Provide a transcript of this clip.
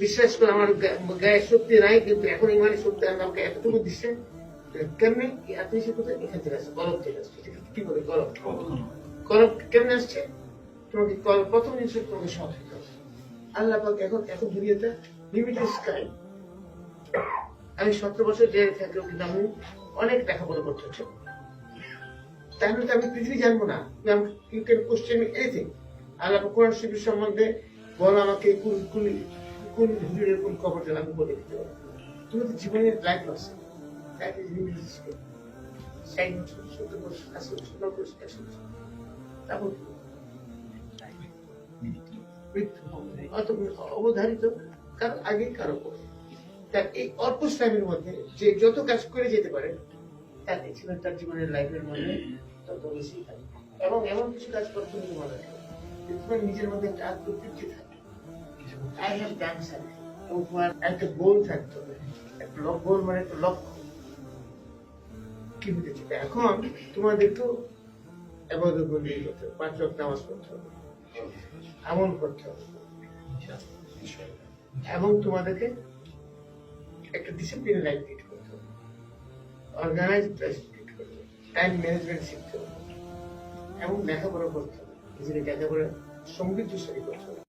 বিশ্বাস করে আমার গায়ে শক্তি নাই কিন্তু এখন ইমানি শক্তি আল্লাহ আমাকে এতটুকু দিচ্ছে কেমনি আপনি সে কোথায়? এখান থেকে আসছে গরম থেকে আসছে। কি করে গরম গরম কেমনে আসছে? তোমাকে কল- প্রথম জিনিস তোমাকে সৎ হতে হবে। আল্লাহ পাক এখন এখন দুনিয়াতে লিমিটেড স্কাই আমি সতেরো বছর জেলে থাকলেও কিন্তু আমি অনেক লেখাপড়া করতে হচ্ছে। তাহলে তো আমি পৃথিবী জানব না। ইউ ক্যান কোশ্চেন এনিথিং আল্লাহ কোরআন শরীফ সম্বন্ধে বলো আমাকে কোন কোন কোন হুজুরের কোন খবর জানা আমি বলে দিতে পারব তুমি তো জীবনের লাইফ আছে লাইফ ইজ স্কেল ষাট বছর সত্তর বছর আশি বছর নব্বই বছর একশো বছর তারপর অত অবধারিত কারও আগে কারও পরে। তার এই অল্প টাইমের মধ্যে যে যত কাজ করে যেতে পারে, তার এক্সিলেন্ট তার জীবনের লাইফের মধ্যে তত বেশি থাকে এবং এমন কিছু কাজ করতে মনে রাখবে যে তোমার নিজের মধ্যে একটা আত্মতৃপ্তি থাকে। আই হ্যাভ এবং তোমার একটা গোল থাকতে হবে। একটা গোল মানে একটা কি হতে চাই এখন আবাদত বন্দি করতে পাঁচ নামাজ পড়তে হবে। করতে হবে। এবং তোমাদেরকে একটা ডিসিপ্লিন লাইফ লিড করতে হবে। অর্গানাইজ টাইম ম্যানেজমেন্ট শিখতে হবে। এবং লেখাপড়া করতে হবে। নিজেকে লেখাপড়া সমৃদ্ধশালী করতে হবে।